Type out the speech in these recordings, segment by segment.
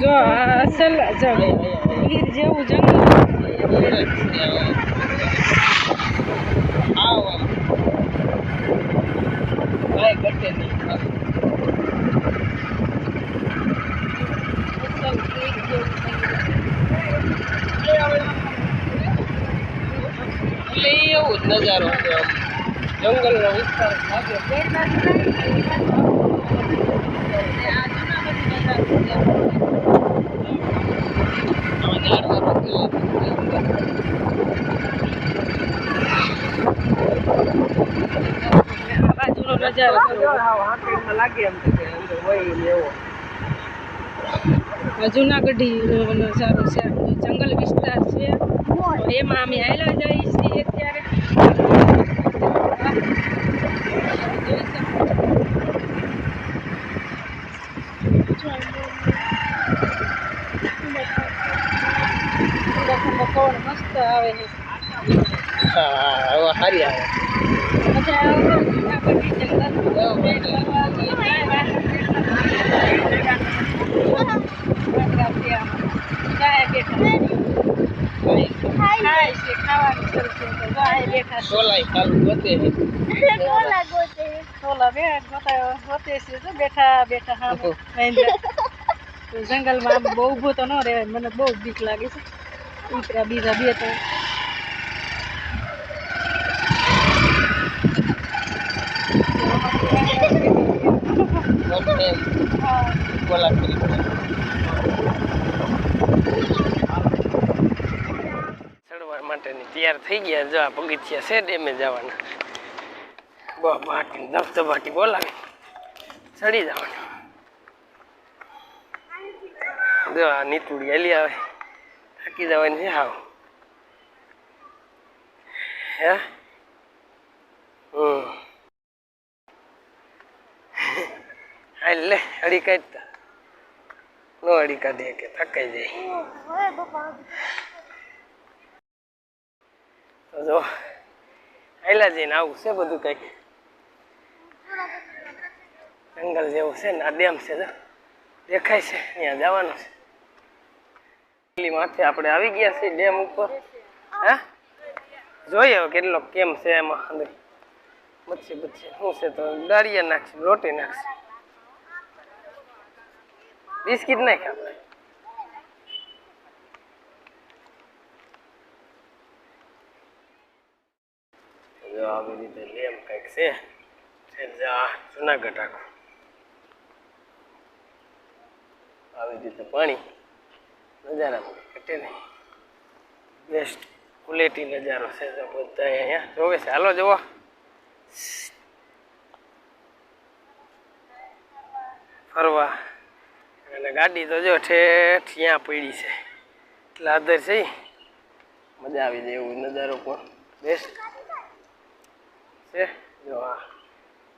જો અસલ ગીર જેવું જંગલ. એવું જ નજારો જંગલનો વિસ્તાર લાગે આમાં ઝાડવા તો કેવા આ બાજુનો નજારો જો. લાગે એમ કે અંદર હોય ને એવો આ જુનાગઢી નજારો છે. જંગલ વિસ્તાર છે. એમાં અમે આવેલા જઈએ છીએ અત્યારે જોઈ શકો. ઠંડો ઠંડો પવન મસ્ત આવે છે. હા હવે સારી આવે. જંગલ બેઠા બેઠા છે. સોલાઈ છે. ઓલા બે ગોતા ગોતે છે જો બેઠા બેઠા હા મહેન્દ્ર તો જંગલમાં આમ બહુ ઊભું તો ન રહેવાય. મને બહુ બીક લાગે છે. કૂતરા બીજા બે તો. હા કરી માટેની તૈયાર થઈ ગયા. જો આ પગથિયા છે ડેમે જવાના. બાકી દફત બાકી બોલાવે. ચડી જવાનું. જો આ નીતુડી હલી આવે. થાકી જવાની છે હાવ હે હમ એટલે અડી કાઢતા નો અડી કાઢે કે થકાઈ જાય જો આયલા જઈને આવું છે બધું કંઈક જંગલ જેવું છે ને આ ડેમ છે દેખાય છે ત્યાં જવાનું છે માથે આપણે આવી ગયા છીએ ડેમ ઉપર. હા? જોઈએ હવે કેટલો કેમ છે એમાં અંદર મચ્છી બચ્છી. શું છે તો દાળિયા નાખશે, રોટી નાખશે. બિસ્કિટ નાખ આપણે. જો આવી રીતે ડેમ કંઈક છે. છે જો આ જુનાગઢ આખું. આવી રીતે પાણી. નજારામાં ઘટે નહીં. બેસ્ટ ક્વોલિટી નજારો છે તો બધા અહીંયા. જોવે છે? હાલો, જુઓ. ફરવા. અને ગાડી તો જો ઠેઠ ત્યાં પડી છે. એટલે આદર છે. મજા આવી જાય એવું નજારો પણ. બેસ્ટ છે? જો આ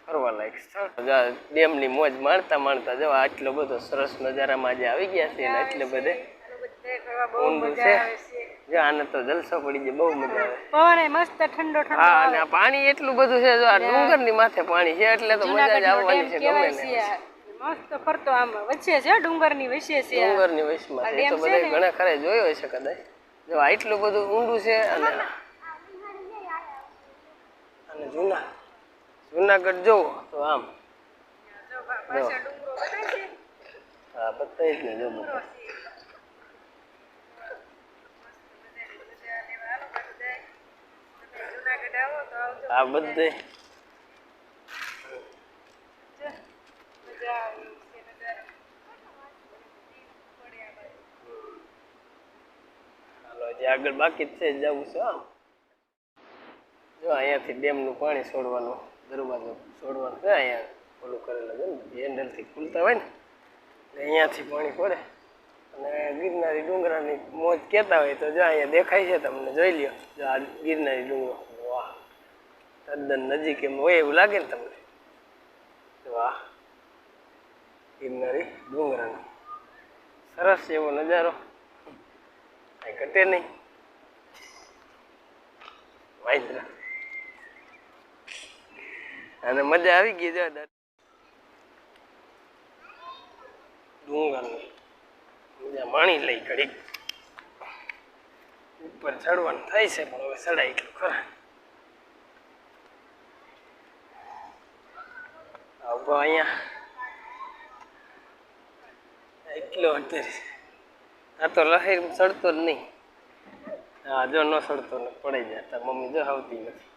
ફરવા લાયક સ્થળ ડેમની મોજ માણતા માણતા જો આટલો બધો સરસ નજારામાં આજે આવી ગયા છે એટલે બધે ઊંડું છે. જો આને તો જલસો પડી જાય બહુ મજા આવે. પવન મસ્ત ઠંડો ઠંડો હા અને પાણી એટલું બધું છે જો આ ડુંગરની માથે પાણી છે એટલે તો મજા જ આવવાની છે ગમે ને છે મસ્ત ફરતો આમ વચ્ચે છે ડુંગરની વચ્ચે છે ડુંગરની વચ્ચે એ તો બધા ઘણા ખરે જોયો હશે કદાચ. જો આટલું બધું ઊંડું છે અને અને જૂના જુનાગઢ જોવો તો આમ. જો ડુંગરો હા બતાવી જ ને જો બધા જુનાગઢ આવો તો આવજો આ બધે. આગળ બાકી છે જવું છે જો, અહીંયાથી ડેમનું પાણી છોડવાનું, દરવાજો છોડવાનું છે, અહીંયા ઓલું કરેલું છે ને હેન્ડલથી ખુલતા હોય ને, એટલે અહીંયાથી પાણી પડે. અને ગિરનારી ડુંગરાની મોજ કહેતા હોય તો જો અહીંયા દેખાય છે તમને, જોઈ લ્યો. જો આ ગિરનારી ડુંગરો. તદ્દન નજીક એમ હોય એવું લાગે ને તમને? વાહ. ગિરનારી ડુંગરાનો. સરસ એવો નજારો. કાંઈ ઘટે નહીં. વાંદરા અને મજા આવી ગઈ જો ડુંગરની. મજા માણી લઈ ઘડીક. ઉપર ચડવાનું થાય છે, પણ હવે ચડાય એટલું ખરા. આ અહીંયા એટલો અત્યારે આ તો લહેર ચડતો જ નહીં હા જો ન ચડતો ને પડી જાય તાર મમ્મી જો આવતી નથી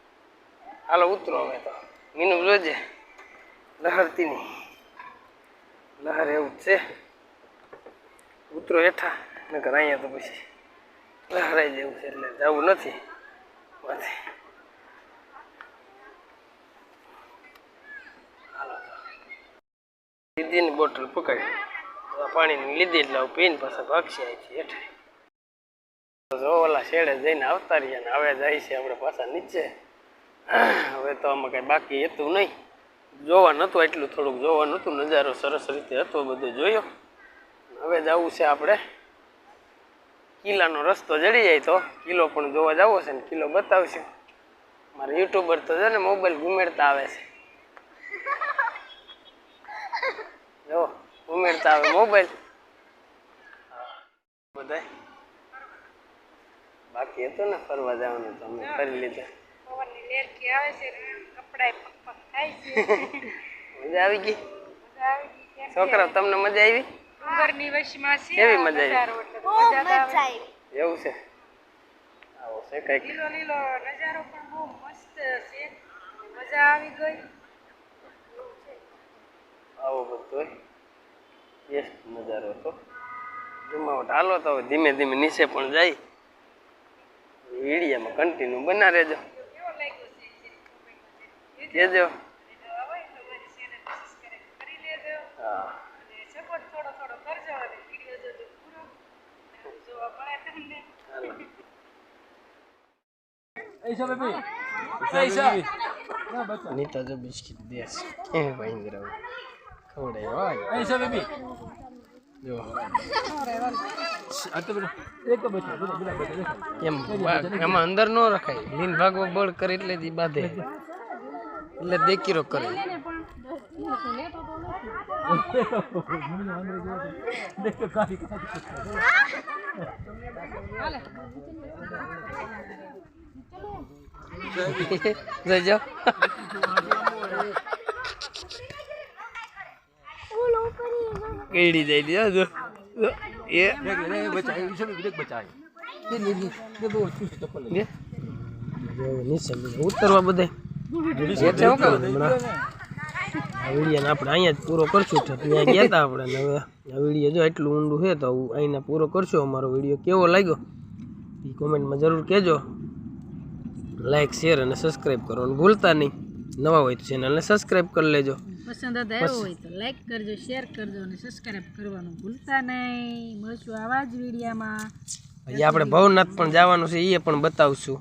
હાલો ઉતરો હવે તો મીનું જોજે લહરતી નહીં લહર એવું જ છે ઉતરો હેઠા નકર અહીંયા તો પછી લહેરાઈ જેવું છે એટલે જવું નથી માથે હાલો તો. દીદીની બોટલ પકડી. પાણીની લીધી એટલે પીને પાછા ભાગશે અહીંથી હેઠે. જો ઓલા શેડે જઈને આવતા રહ્યા ને હવે જાય છે આપણે પાછા નીચે. હવે તો આમાં કઈ બાકી હતું નહીં. જોવા નહોતું એટલું થોડુંક જોવા નહોતું. નજારો સરસ રીતે હતો બધો જોયો. હવે જવું છે આપણે. કિલ્લાનો રસ્તો જડી જાય તો કિલ્લો પણ જોવા જવો છે ને કિલ્લો બતાવશું. મારે યુટ્યુબર તો છે ને મોબાઈલ ઘુમેડતા આવે છે જો ઘુમેડતા આવે મોબાઈલ બધાય? બાકી હતું ને ફરવા જવાનું તો અમે કરી લીધા. પવનની લેરકી આવે છે કપડાય પક થાય છે. મજા આવી ગઈ? મજા આવી ગઈ. છોકરાઓ તમને મજા આવી? ડુંગરની વશમાં છે કેવી મજા આવી? મજા આવે. એવું છે? આવો છે કંઈક. લીલો લીલો નજારો પણ બહુ મસ્ત છે. મજા આવી ગઈ. આવો બધો. બેસ્ટ નજારો હતો જમાવટ હાલો તો ધીમે ધીમે નીચે પણ જાય. વિડીયામાં કન્ટિન્યુ બના રહેજો. કેવો લાગ્યો છે કેજો નીતા જો બિસ્કિટ મારી કે સબસ્ક્રાઇબ કરી લેજો હા અને સપોર્ટ થોડો થોડો કરજો અને વીડિયો જોજો પૂરો અને જોવા મળે તમને હાલો નીતા જો બિસ્કિટ દેશ એ ભાઈ ખવડે હોય એમ અંદર ન રખાય. લીન ભાગવો બળ કરે એટલે જ બાંધે. એટલે દેકીરો કરે. જઈ જાઓ કેડી જાય લ્યો જો. એ. બધે ઉતરવા બધે. આપણે અહીંયા જ પૂરો કરશું. ત્યાં ગયા હતા આપણે. હવે આ વીડિયો જો એટલું ઊંડું છે તો અહીંને પૂરો કરશું અમારો વીડિયો. કેવો લાગ્યો? એ કોમેન્ટમાં જરૂર કહેજો. લાઈક શેર અને સબસ્ક્રાઈબ કરવાનું ભૂલતા નહીં. નવા હોય તો ચેનલને સબસ્ક્રાઈબ કરી લેજો. પસંદ આવ્યો હોય તો લાઈક કરજો શેર કરજો અને સબસ્ક્રાઇબ કરવાનું ભૂલતા નહીં. મળશું આવા જ વિડીયામાં હજી આપણે ભવનાથ પણ જવાનું છે એ પણ બતાવશું.